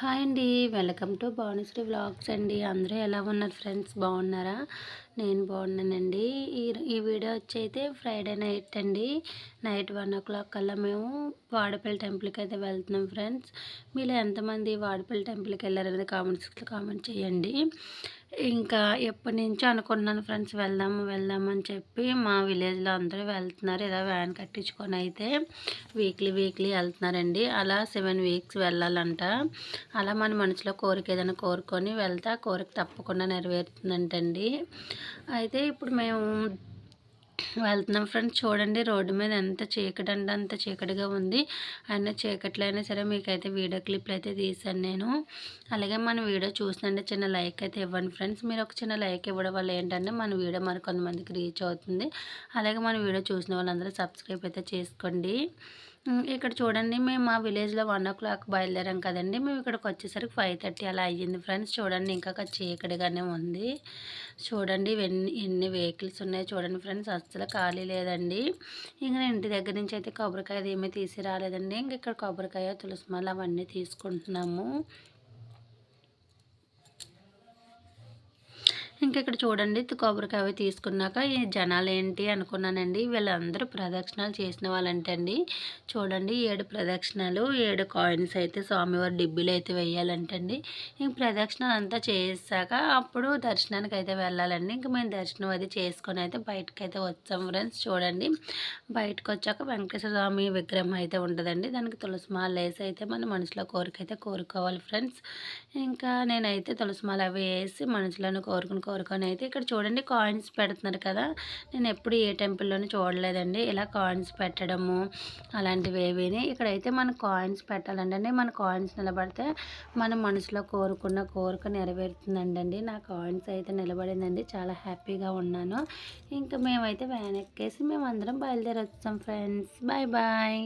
Hi అండి. Welcome to Bhanusri vlogs అండి. అందరూ ఎలా ఉన్నారు ఫ్రెండ్స్? బాగున్నారా? నేను బాగున్నానండి. ఈ ఈ వీడియో వచ్చి అయితే ఫ్రైడే నైట్ అండి. నైట్ వన్ ఓ క్లాక్ కల్లా మేము వాడపల్లి టెంపుల్కి అయితే వెళ్తున్నాం ఫ్రెండ్స్. మీరు ఎంతమంది వాడపల్లి టెంపుల్కి వెళ్ళారనేది కామెంట్స్లో కామెంట్ చేయండి. ఇంకా ఎప్పటి నుంచో అనుకుంటున్నాను ఫ్రెండ్స్ వెళ్దాము వెళ్దామని చెప్పి మా విలేజ్లో అందరూ వెళ్తున్నారు. ఇలా వ్యాన్ కట్టించుకొని అయితే వీక్లీ వీక్లీ వెళ్తున్నారండి. అలా సెవెన్ వీక్స్ వెళ్ళాలంట. అలా మన మనసులో కోరిక ఏదైనా కోరుకొని వెళ్తే కోరిక తప్పకుండా నెరవేరుతుందంటండి. అయితే ఇప్పుడు మేము వెళ్తున్నాం ఫ్రెండ్స్. చూడండి రోడ్డు మీద ఎంత చీకటి అంటే అంత చీకటిగా ఉంది. అయినా చీకట్లో అయినా సరే మీకైతే వీడియో క్లిప్లు అయితే తీసాను నేను. అలాగే మన వీడియో చూసినంటే చిన్న లైక్ అయితే ఇవ్వండి ఫ్రెండ్స్. మీరు ఒక చిన్న లైక్ ఇవ్వడం వల్ల ఏంటంటే మన వీడియో మరి కొంతమందికి రీచ్ అవుతుంది. అలాగే మన వీడియో చూసిన వాళ్ళందరూ సబ్స్క్రైబ్ అయితే చేసుకోండి. ఇక్కడ చూడండి మేము మా విలేజ్లో వన్ ఓ క్లాక్ బయలుదేరాం కదండి. మేము ఇక్కడికి వచ్చేసరికి ఫైవ్ థర్టీ అలా అయ్యింది ఫ్రెండ్స్. చూడండి ఇంకా చీకటిగానే ఉంది. చూడండి ఎన్ని ఎన్ని వెహికల్స్ ఉన్నాయి చూడండి ఫ్రెండ్స్. అస్సలు ఖాళీ లేదండి. ఇంకా ఇంటి దగ్గర నుంచి అయితే కొబ్బరికాయ ఏమీ తీసి రాలేదండి. ఇంక ఇక్కడ కొబ్బరికాయ తులసిమాల అవన్నీ తీసుకుంటున్నాము. ఇంకా ఇక్కడ చూడండి కొబ్బరికాయ తీసుకున్నాక ఈ జనాలు ఏంటి అనుకున్నానండి వీళ్ళందరూ ప్రదక్షిణాలు చేసిన వాళ్ళంటండి. చూడండి ఏడు ప్రదక్షిణాలు ఏడు కాయిన్స్ అయితే స్వామివారి డిబ్బీలు అయితే వేయాలంటండి. ఇంక ప్రదక్షిణలు అంతా చేసాక అప్పుడు దర్శనానికి అయితే వెళ్ళాలండి. ఇంక మేము దర్శనం అది చేసుకొని అయితే బయటకు అయితే వచ్చాం ఫ్రెండ్స్ చూడండి. బయటకు వచ్చాక వెంకటేశ్వర స్వామి విగ్రహం అయితే ఉంటుందండి. దానికి తులసిమాల వేసి అయితే మన మనసులో కోరిక అయితే కోరుకోవాలి ఫ్రెండ్స్. ఇంకా నేనైతే తులసిమాల అవి వేసి మనసులోనే కోరుకుని కోరుకొని అయితే ఇక్కడ చూడండి కాయిన్స్ పెడుతున్నారు కదా. నేను ఎప్పుడు ఏ టెంపుల్లోనూ చూడలేదండి. ఇలా కాయిన్స్ పెట్టడము అలాంటివి ఏవిని. ఇక్కడైతే మన కాయిన్స్ పెట్టాలండి మన కాయిన్స్ నిలబడితే మన మనసులో కోరుకున్న కోరిక నెరవేరుతుందండి నా కాయిన్స్ అయితే నిలబడిందండి. చాలా హ్యాపీగా ఉన్నాను. ఇంకా మేమైతే వ్యాన్ ఎక్కేసి మేము అందరం బయలుదేరి వచ్చాం ఫ్రెండ్స్. Bye bye